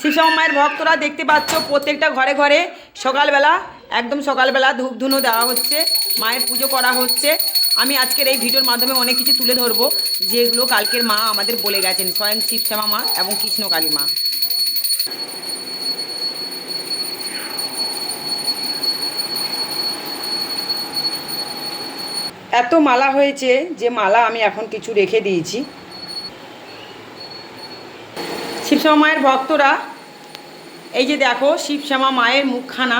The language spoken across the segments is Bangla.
শিবশ্যামা মায়ের ভক্তরা দেখতে পাচ্ছ প্রত্যেকটা ঘরে ঘরে সকালবেলা, একদম সকালবেলা ধূপ ধুনো দেওয়া হচ্ছে, মায়ের পুজো করা হচ্ছে। আমি আজকের এই ভিডিওর মাধ্যমে অনেক কিছু তুলে ধরবো, যেগুলো কালকের মা আমাদের বলে গেছেন, স্বয়ং শিবশ্যামা মা এবং কৃষ্ণকালী মা। এত মালা হয়েছে যে মালা আমি এখন কিছু রেখে দিয়েছি। শিবশ্যামা মায়ের ভক্তরা, এই যে দেখো শিবশ্যামা মায়ের মুখখানা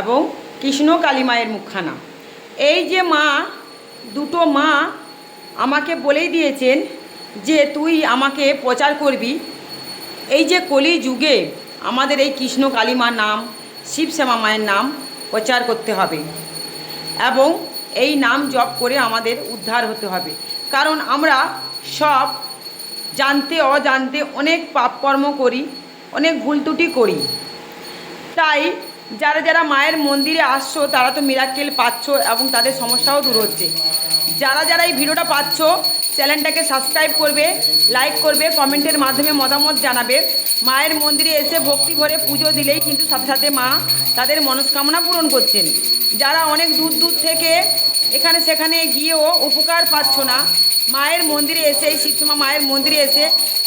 এবং কৃষ্ণ কালী মায়ের মুখখানা। এই যে মা, দুটো মা আমাকে বলেই দিয়েছেন যে তুই আমাকে প্রচার করবি। এই যে কলি যুগে আমাদের এই কৃষ্ণ কালী মার নাম, শিবশ্যামা মায়ের নাম প্রচার করতে হবে এবং এই নাম জপ করে আমাদের উদ্ধার হতে হবে। কারণ আমরা সব জানতে অজান্তে অনেক পাপকর্ম করি অনেক ভুল ত্রুটি করি। তাই যারা যারা মায়ের মন্দিরে আসছো, তারা তো মিরাক্কেল পাচ্ছ এবং তাদের সমস্যাও দূর হচ্ছে। যারা যারা এই ভিডিওটা পাচ্ছ, চ্যানেলটাকে সাবস্ক্রাইব করবে লাইক করবে, কমেন্টের মাধ্যমে মতামত জানাবে। মায়ের মন্দিরে এসে ভক্তি ভরে পুজো দিলেই কিন্তু সাথে সাথে মা তাদের মনস্কামনা পূরণ করছেন। যারা অনেক দূর দূর থেকে এখানে সেখানে গিয়েও উপকার পাচ্ছ না, মায়ের মন্দিরে এসে এই মায়ের মন্দিরে এসে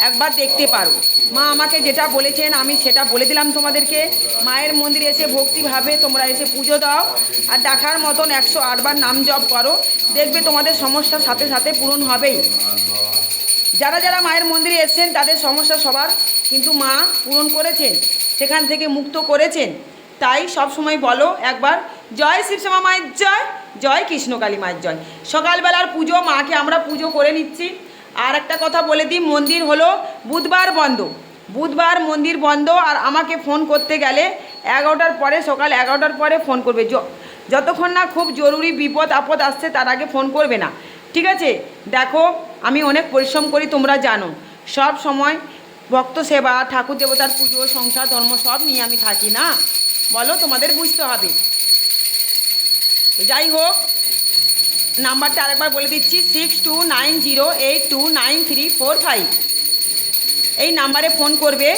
একবার দেখতে পারো। মা আমাকে যেটা বলেছেন, আমি সেটা বলে দিলাম তোমাদেরকে। মায়ের মন্দিরে এসে ভক্তিভাবে তোমরা এসে পুজো দাও। আর দেখার মতন একশো আটবার নাম জপ করো। দেখবে তোমাদের সমস্যার সাথে সাথে পূরণ হবেই। যারা যারা মায়ের মন্দিরে এসেছেন, তাদের সমস্যা সবার। কিন্তু মা পূরণ করেছেন, সেখান থেকে মুক্ত করেছেন। তাই সব সময় বলো একবার, জয় শিবশ্যামা মায়ের জয় জয় কৃষ্ণকালী মায়ের জয়। সকালবেলার পুজো, মাকে আমরা পুজো করে নিচ্ছি। আর একটা কথা বলে দিই, মন্দির হলো বুধবার বন্ধ। বুধবার মন্দির বন্ধ আর আমাকে ফোন করতে গেলে এগারোটার পরে, সকাল এগারোটার পরে ফোন করবে। যতক্ষণ না খুব জরুরি বিপদ আপদ আসছে, তার আগে ফোন করবে না। ঠিক আছে? দেখো, আমি অনেক পরিশ্রম করি, তোমরা জানো। সব সময় ভক্ত সেবা, ঠাকুর দেবতার পুজো, সংসার, ধর্ম সব নিয়ে আমি থাকি না। বলো, তোমাদের বুঝতে হবে। যাই হোক, নাম্বারটা আরেকবার বলে দিচ্ছি six two nine zero eight two nine three four five এই নাম্বারে ফোন করবে।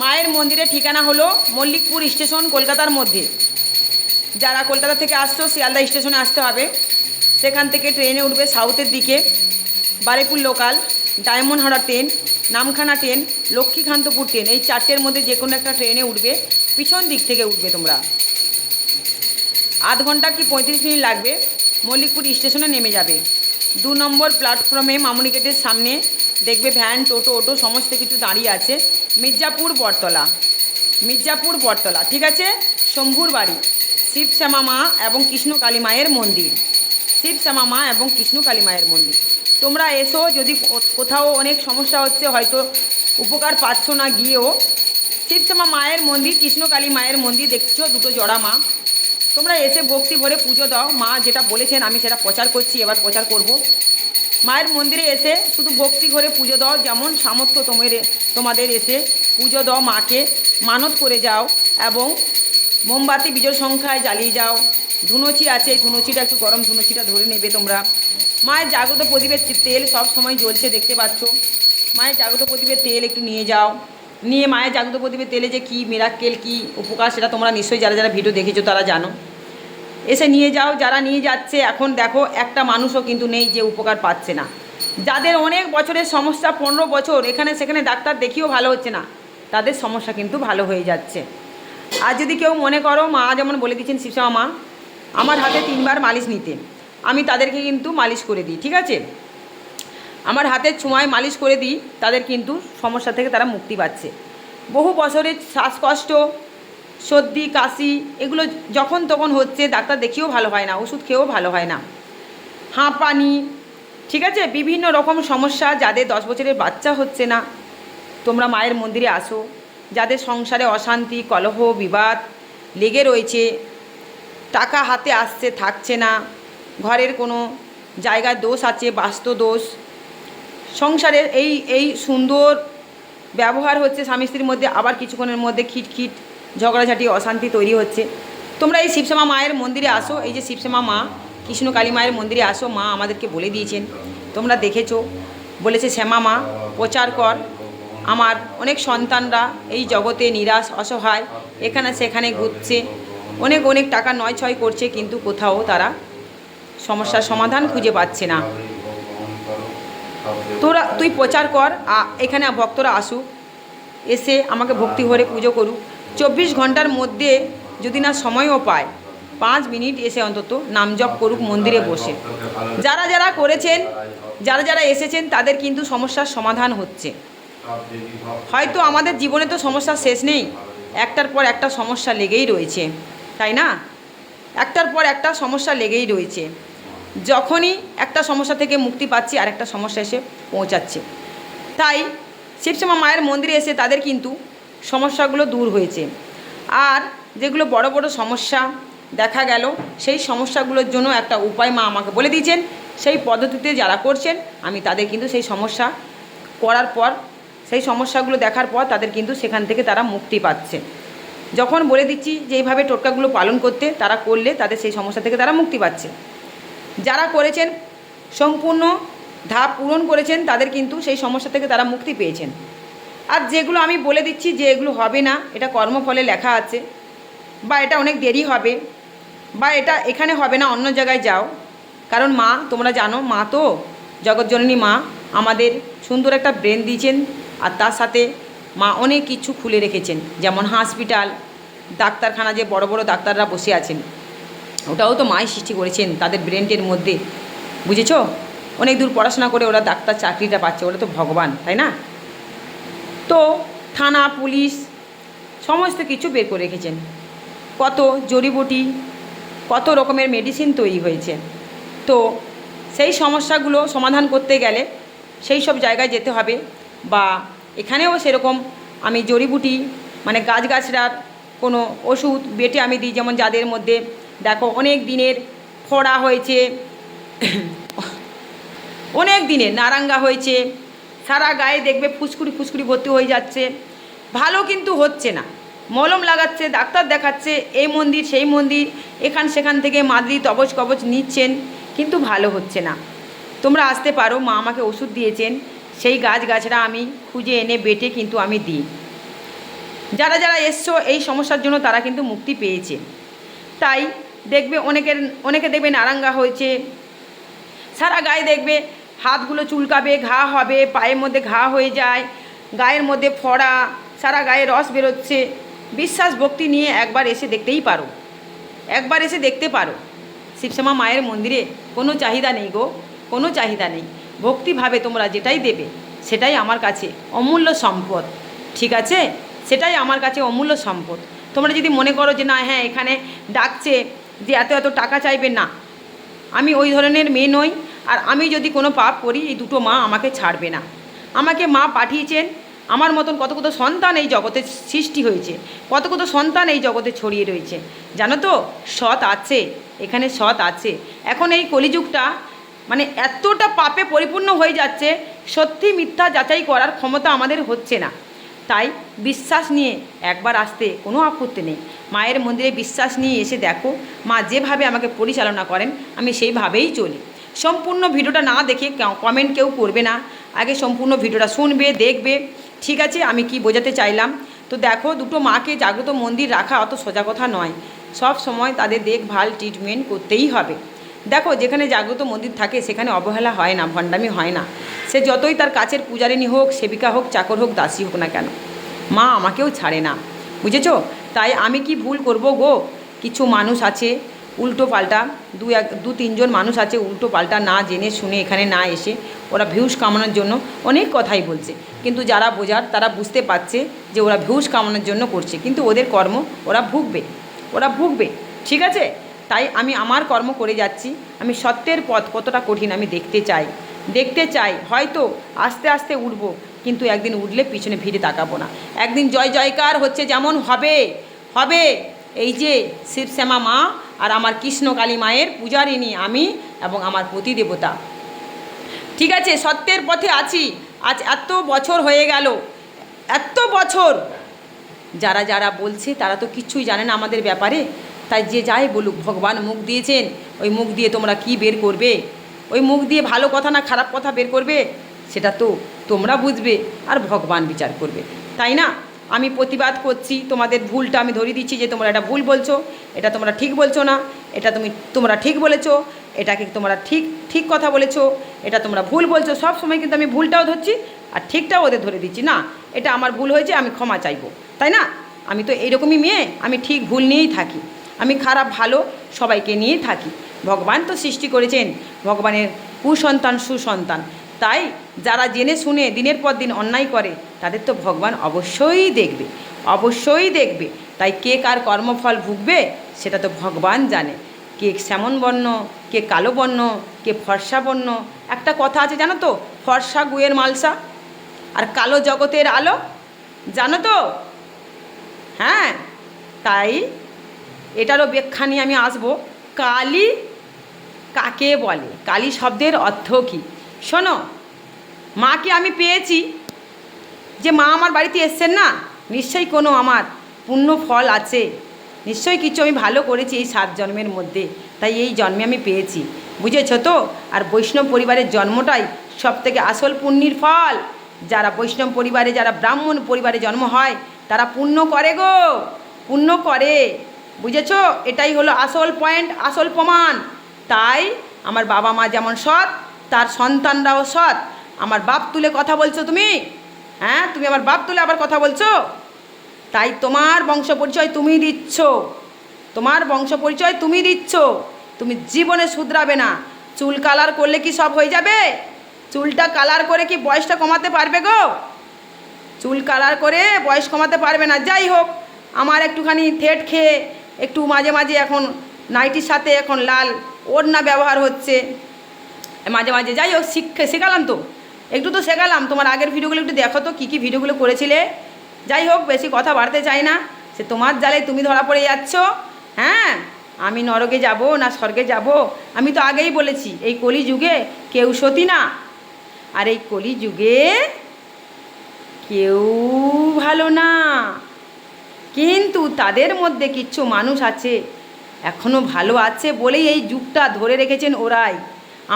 মায়ের মন্দিরের ঠিকানা হলো মল্লিকপুর স্টেশন কলকাতার মধ্যে। যারা কলকাতা থেকে আসছো, শিয়ালদা স্টেশনে আসতে হবে। সেখান থেকে ট্রেনে উঠবে সাউথের দিকে। Baruipur local Diamond Howrah train, Namkhana train, Lakshmikantapur train. এই চারটের মধ্যে যে কোনো একটা ট্রেনে উঠবে। পিছন দিক থেকে উঠবে তোমরা। আধ ঘণ্টা কি পঁয়ত্রিশ মিনিট লাগবে? মল্লিকপুর স্টেশনে নেমে যাবে। দু নম্বর প্ল্যাটফর্মে মামুনি গেটের সামনে দেখবে ভ্যান, টোটো, অটো, সমস্ত কিছু দাঁড়িয়ে আছে। মির্জাপুর, বটতলা। মির্জাপুর, বটতলা, ঠিক আছে? শম্ভুর বাড়ি শিব শ্যামা মা এবং কৃষ্ণ কালী মায়ের মন্দির। শিব শ্যামা মা এবং কৃষ্ণ কালী মায়ের মন্দির। তোমরা এসো, যদি কোথাও অনেক সমস্যা হচ্ছে, হয়তো উপকার পাচ্ছ না গিয়েও। শিব শ্যামা মায়ের মন্দির, কৃষ্ণ কালী মায়ের মন্দির দেখছ, দুটো জোড়া মা। তোমরা এসে ভক্তি ভরে পুজো দাও। মা যেটা বলেছেন, আমি সেটা প্রচার করছি, এবার প্রচার করব। মায়ের মন্দিরে এসে শুধু ভক্তি করে পুজো দাও, যেমন সামর্থ্য তোমার তোমাদের এসে পুজো দাও মাকে। মানত করে যাও এবং মোমবাতি বিজয় সংখ্যায় জ্বালিয়ে যাও। ধুনুচি আছে, ধুনুচিটা একটু গরম ধুনুচিটা ধরে নেবে তোমরা। মায়ের জাগ্রত প্রদীপের তেল সব সময় জ্বলছে, দেখতে পাচ্ছ। মায়ের জাগ্রত প্রদীপের তেল একটু নিয়ে যাও। নিয়ে মায়ের জাগ্রত প্রদীপের তেলে যে কী মিরাক্কেল কী উপকার সেটা তোমরা নিশ্চয়ই যারা যারা ভিডিও দেখেছ তারা জানো। এসে নিয়ে যাও, যারা নিয়ে যাচ্ছে, এখন দেখো একটা মানুষও কিন্তু নেই যে উপকার পাচ্ছে না। যাদের অনেক বছরের সমস্যা, পনেরো বছর, এখানে সেখানে ডাক্তার দেখিয়েও ভালো হচ্ছে না, তাদের সমস্যা কিন্তু ভালো হয়ে যাচ্ছে। আর যদি কেউ মনে করো, মা যেমন বলে দিচ্ছেন শিবশ্যামা মা, আমার হাতে তিনবার মালিশ নিতে। আমি তাদেরকে কিন্তু মালিশ করে দিই, ঠিক আছে? আমার হাতের ছোঁয়ায় মালিশ করে দিই, তাদের কিন্তু সমস্যা থেকে তারা মুক্তি পাচ্ছে। বহু বছরের শ্বাসকষ্ট, সর্দি, কাশি, এগুলো যখন তখন হচ্ছে ডাক্তার দেখিয়েও ভালো হয় না, ওষুধ খেয়েও ভালো হয় না। হাঁপানি, ঠিক আছে? বিভিন্ন রকম সমস্যা যাদের দশ বছরের বাচ্চা হচ্ছে না। তোমরা মায়ের মন্দিরে আসো। যাদের সংসারে অশান্তি, কলহ, বিবাদ লেগে রয়েছে, টাকা হাতে আসছে, থাকছে না, ঘরের কোনো জায়গায় দোষ আছে, বাস্তু দোষ সংসারের এই এই সুন্দর ব্যবহার হচ্ছে স্বামী স্ত্রীর মধ্যে, আবার কিছুক্ষণের মধ্যে খিটখিট, ঝগড়াঝাটি, অশান্তি তৈরি হচ্ছে। তোমরা এই শিবশ্যামা মায়ের মন্দিরে আসো, এই যে শিবশ্যামা মা, কৃষ্ণ কালী মায়ের মন্দিরে আসো, মা আমাদেরকে বলে দিয়েছেন। তোমরা দেখেছ, বলেছে শ্যামা মা, প্রচার কর। আমার অনেক সন্তানরা এই জগতে নিরাশ, অসহায়, এখানে সেখানে ঘুরছে। অনেক অনেক টাকা নয় ছয় করছে, কিন্তু কোথাও তারা সমস্যার সমাধান খুঁজে পাচ্ছে না। তোরা, তুই প্রচার কর এখানে ভক্তরা আসুক, এসে আমাকে ভক্তি ভরে পুজো করুক। চব্বিশ ঘণ্টার মধ্যে যদি না সময়ও পায়, পাঁচ মিনিট এসে অন্তত নাম জপ করুক মন্দিরে বসে। যারা যারা করেছেন, যারা যারা এসেছেন, তাদের কিন্তু সমস্যার সমাধান হচ্ছে। হয়তো আমাদের জীবনে তো সমস্যা শেষ নেই, একটার পর একটা সমস্যা লেগেই রয়েছে, তাই না? একটার পর একটা সমস্যা লেগেই রয়েছে। যখনই একটা সমস্যা থেকে মুক্তি পাচ্ছি আর একটা সমস্যা এসে পৌঁছাচ্ছে। তাই শিবশ্যামা মায়ের মন্দিরে এসে তাদের কিন্তু সমস্যাগুলো দূর হয়েছে। আর যেগুলো বড় বড় সমস্যা দেখা গেল, সেই সমস্যাগুলোর জন্য একটা উপায় মা আমাকে বলে দিয়েছেন। সেই পদ্ধতিতে যারা করছেন, আমি তাদের কিন্তু সেই সমস্যা করার পর, সেই সমস্যাগুলো দেখার পর তাদের কিন্তু সেখান থেকে তারা মুক্তি পাচ্ছে। যখন বলে দিচ্ছি যে এইভাবে টোটকাগুলো পালন করতে, তারা করলে তাদের সেই সমস্যা থেকে তারা মুক্তি পাচ্ছে। যারা করেছেন, সম্পূর্ণ ধাপ পূরণ করেছেন, তাদের কিন্তু সেই সমস্যা থেকে তারা মুক্তি পেয়েছেন। আর যেগুলো আমি বলে দিচ্ছি যে এগুলো হবে না, এটা কর্মফলে লেখা আছে, বা এটা অনেক দেরি হবে, বা এটা এখানে হবে না, অন্য জায়গায় যাও। কারণ মা, তোমরা জানো, মা তো জগৎজননী মা, আমাদের সুন্দর একটা ব্রেন দিয়েছেন, আর তার সাথে মা অনেক কিছু খুলে রেখেছেন, যেমন হসপিটাল ডাক্তারখানা, যে বড় বড় ডাক্তাররা বসে আছেন। ওটাও তো মাই সৃষ্টি করেছেন, তাদের ব্রেনটের মধ্যে। বুঝেছ? অনেক দূর পড়াশোনা করে ওরা ডাক্তার চাকরিটা পাচ্ছে, ওরা তো ভগবান, তাই না? তো থানা, পুলিশ, সমস্ত কিছু বের করে রেখেছেন। কত জড়িবুটি, কত রকমের মেডিসিন তৈরি হয়েছে। তো সেই সমস্যাগুলো সমাধান করতে গেলে সেই সব জায়গায় যেতে হবে বা এখানেও সেরকম আমি জড়িবুটি মানে গাছগাছড়ার কোনো ওষুধ বেটে আমি দিই, যেমন যাদের মধ্যে দেখো, অনেক দিনের ফোড়া হয়েছে, অনেক দিনের নারাঙ্গা হয়েছে, সারা গায়ে দেখবে ফুসকুড়ি ফুসকুড়ি ভর্তি হয়ে যাচ্ছে। ভালো কিন্তু হচ্ছে না। মলম লাগাচ্ছে, ডাক্তার দেখাচ্ছে, এই মন্দির, সেই মন্দির, এখান সেখান থেকে মাদরি তবজ কবচ নিচ্ছেন, কিন্তু ভালো হচ্ছে না। তোমরা আসতে পারো, মা আমাকে ওষুধ দিয়েছেন, সেই গাছ গাছরা আমি খুঁজে এনে বেটে কিন্তু আমি দিই। যারা যারা এসছো, এই সমস্যার জন্য তারা কিন্তু মুক্তি পেয়েছে। তাই দেখবে অনেকের, অনেকে দেখবে নারাঙ্গা হয়েছে। সারা গায়ে দেখবে হাতগুলো চুলকাবে, ঘা হবে, পায়ের মধ্যে ঘা হয়ে যায়, গায়ের মধ্যে ফড়া, সারা গায়ে রস বেরোচ্ছে। বিশ্বাস, ভক্তি নিয়ে একবার এসে দেখতেই পারো। একবার এসে দেখতে পারো। শিবশ্যামা মায়ের মন্দিরে কোনো চাহিদা নেই গো, কোনো চাহিদা নেই। ভক্তিভাবে তোমরা যেটাই দেবে, সেটাই আমার কাছে অমূল্য সম্পদ। ঠিক আছে? সেটাই আমার কাছে অমূল্য সম্পদ। তোমরা যদি মনে করো যে না হ্যাঁ এখানে ডাকছে যে এত এত টাকা চাইবে না। আমি ওই ধরনের মেয়ে নই, আর আমি যদি কোনো পাপ করি, এই দুটো মা আমাকে ছাড়বে না। আমাকে মা পাঠিয়েছেন, আমার মতন কত কত সন্তান এই জগতে সৃষ্টি হয়েছে, কত কত সন্তান এই জগতে ছড়িয়ে রয়েছে। জানো তো, সৎ আছে, এখানে সৎ আছে। এখন এই কলিযুগটা মানে এতটা পাপে পরিপূর্ণ হয়ে যাচ্ছে, সত্যি মিথ্যা যাচাই করার ক্ষমতা আমাদের হচ্ছে না। তাই বিশ্বাস নিয়ে একবার আসতে কোনো আপত্তি নেই। মায়ের মন্দিরে বিশ্বাস নিয়ে এসে দেখো, মা যেভাবে আমাকে পরিচালনা করেন, আমি সেইভাবেই চলি। সম্পূর্ণ ভিডিওটা না দেখে কমেন্ট কেউ করবে না। আগে সম্পূর্ণ ভিডিওটা শুনবে, দেখবে। ঠিক আছে, আমি কি বোঝাতে চাইলাম? তো দেখো, দুটো মাকে জাগ্রত মন্দির রাখা অত সোজা কথা নয়। সব সময় তাদের দেখভাল ট্রিটমেন্ট করতেই হবে। দেখো, যেখানে জাগ্রত মন্দির থাকে, সেখানে অবহেলা হয় না, ভণ্ডামি হয় না। সে যতই তার কাছের পূজারিনী হোক, সেবিকা হোক, চাকর হোক, দাসী হোক না কেন। মা আমাকেও ছাড়ে না। বুঝেছ? তাই আমি কি ভুল করব গো? কিছু মানুষ আছে, উল্টো পাল্টা, দু এক, দু তিনজন মানুষ আছে উল্টো পাল্টা না জেনে শুনে এখানে না এসে ওরা ভিউস কামানোর জন্য অনেক কথাই বলছে। কিন্তু যারা বোঝার, তারা বুঝতে পারছে যে ওরা ভিউস কামানোর জন্য করছে। কিন্তু ওদের কর্ম ওরা ভুগবে। ওরা ভুগবে। ঠিক আছে? তাই আমি আমার কর্ম করে যাচ্ছি। আমি সত্যের পথ কতটা কঠিন আমি দেখতে চাই। দেখতে চাই। হয়তো আস্তে আস্তে উঠব। কিন্তু একদিন উঠলে পিছনে ফিরে তাকাবো না। একদিন জয় জয়কার হচ্ছে যেমন হবে হবে। এই যে শিবশ্যামা মা আর আমার কৃষ্ণকালী মায়ের পূজারিনী আমি এবং আমার প্রতিদেবতা ঠিক আছে, সত্যের পথে আছি। আজ এত বছর হয়ে গেল, এত বছর। যারা যারা বলছে তারা তো কিচ্ছুই জানে না আমাদের ব্যাপারে। তাই যে যাই বলুক, ভগবান মুখ দিয়েছেন, ওই মুখ দিয়ে তোমরা কি বের করবে? ওই মুখ দিয়ে ভালো কথা না খারাপ কথা বের করবে? সেটা তো তোমরা বুঝবে আর ভগবান বিচার করবে। তাই না? আমি প্রতিবাদ করছি, তোমাদের ভুলটা আমি ধরিয়ে দিচ্ছি যে তোমরা এটা ভুল বলছো, এটা তোমরা ঠিক বলছো না, এটা তুমি, তোমরা ঠিক বলেছ, এটাকে তোমরা ঠিক ঠিক কথা বলেছ, এটা তোমরা ভুল বলছো, সব সময় কিন্তু আমি ভুলটাও ধরছি আর ঠিকটাও ওদের ধরে দিচ্ছি। না, এটা আমার ভুল হয়েছে, আমি ক্ষমা চাইব। তাই না? আমি তো এইরকমই মেয়ে, আমি ঠিক ভুল নিয়েই থাকি। আমি খারাপ, ভালো সবাইকে নিয়েই থাকি। ভগবান তো সৃষ্টি করেছেন, ভগবানের কুসন্তান সুসন্তান। তাই যারা জেনে শুনে দিনের পর দিন অন্যায় করে, তাদের তো ভগবান অবশ্যই দেখবে। অবশ্যই দেখবে। তাই কে কার কর্মফল ভুগবে, সেটা তো ভগবান জানে। কে শ্যামন বর্ণ, কে কালো বর্ণ, কে ফর্সা বর্ণ, একটা কথা আছে জানো তো, ফর্সা গুয়ের মালসা। আর কালো জগতের আলো, জানো তো? হ্যাঁ তাই এটারও ব্যাখ্যা নিয়ে আমি আসব। কালী কাকে বলে? কালী শব্দের অর্থ কী? শোনো মাকে আমি পেয়েছি। যে মা আমার বাড়িতে এসছেন না? নিশ্চয়ই কোনো আমার পুণ্য ফল আছে। নিশ্চয়ই কিছু আমি ভালো করেছি এই সাত জন্মের মধ্যে। তাই এই জন্মে আমি পেয়েছি। বুঝেছ তো? আর বৈষ্ণব পরিবারের জন্মটাই সব থেকে আসল পুণ্যির ফল। যারা বৈষ্ণব পরিবারে, যারা ব্রাহ্মণ পরিবারে জন্ম হয়, তারা পুণ্য করে গো। পুণ্য করে। বুঝেছ? এটাই হলো আসল পয়েন্ট আসল প্রমাণ। তাই আমার বাবা মা যেমন সৎ, তার সন্তানরাও সৎ। আমার বাপ তুলে কথা বলছো তুমি? হ্যাঁ তুমি আমার বাপ তুলে আবার কথা বলছো? তাই তোমার বংশ পরিচয় তুমি দিচ্ছ। তোমার বংশ পরিচয় তুমি দিচ্ছ। তুমি জীবনে শুধরাবে না। চুল কালার করলে কি সব হয়ে যাবে? চুলটা কালার করে কি বয়সটা কমাতে পারবে গো? চুল কালার করে বয়স কমাতে পারবে না। যাই হোক, আমার একটুখানি থেট খেয়ে একটু মাঝে মাঝে এখন নাইটির সাথে এখন লাল ওড়না ব্যবহার হচ্ছে। মাঝে মাঝে যাই হোক, শিখে শেখালাম তো। একটু তো শেখালাম, তোমার আগের ভিডিওগুলো একটু দেখো তো, কী কী ভিডিওগুলো করেছিলে। যাই হোক, বেশি কথা বাড়তে চাই না। সে তোমার জালে তুমি ধরা পড়ে যাচ্ছ। হ্যাঁ আমি নরকে যাব না স্বর্গে যাব? আমি তো আগেই বলেছি, এই কলি যুগে কেউ সতী না। আর এই কলি যুগে কেউ ভালো না। কিন্তু তাদের মধ্যে কিচ্ছু মানুষ আছে এখনও ভালো আছে বলেই এই যুগটা ধরে রেখেছেন ওরাই।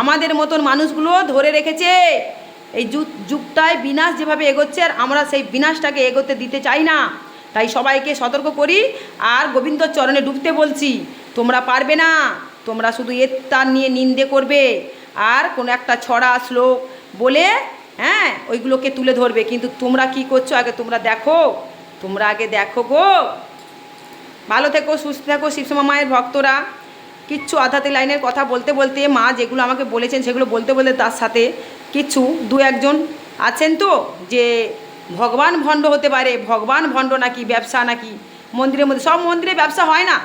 আমাদের মতন মানুষগুলো ধরে রেখেছে। এই যুগ, যুগটায় বিনাশ যেভাবে এগোচ্ছে আর আমরা সেই বিনাশটাকে এগোতে দিতে চাই না। তাই সবাইকে সতর্ক করি আর গোবিন্দ চরণে ডুবতে বলছি, তোমরা পারবে না, তোমরা শুধু এর তার নিয়ে নিন্দে করবে আর কোনো একটা ছড়া শ্লোক বলে হ্যাঁ ওইগুলোকে তুলে ধরবে। কিন্তু তোমরা কি করছ? আগে তোমরা দেখো, তোমরা আগে দেখো গো। ভালো থেকো, সুস্থ থেকো শিবসমা মায়ের ভক্তরা। কিচ্ছু আধাতে লাইনের কথা বলতে বলতে মা যেগুলো আমাকে বলেছেন, সেগুলো বলতে বলতে তার সাথে কিছু, দু একজন আছেন তো, যে ভগবান ভণ্ড হতে পারে, ভগবান ভণ্ড নাকি, ব্যবসা নাকি, মন্দিরের মধ্যে, সব মন্দিরে ব্যবসা হয় না,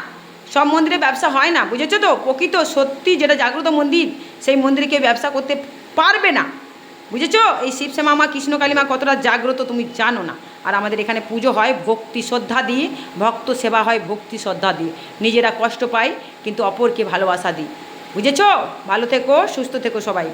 সব মন্দিরে ব্যবসা হয় না, বুঝেছ তো? প্রকৃত সত্যি যেটা জাগ্রত মন্দির, সেই মন্দিরে কেউ ব্যবসা করতে পারবে না, বুঝেছ? এই শিবশ্যামা মা কৃষ্ণকালী মা কতটা জাগ্রত তুমি জানো না, আর আমাদের এখানে পুজো হয় ভক্তি শ্রদ্ধা দিয়ে, ভক্ত সেবা হয় ভক্তি শ্রদ্ধা দিয়ে, নিজেরা কষ্ট পায়, কিন্তু অপরকে ভালোবাসা দিই, বুঝেছ? ভালো থেকো, সুস্থ থেকো সবাই।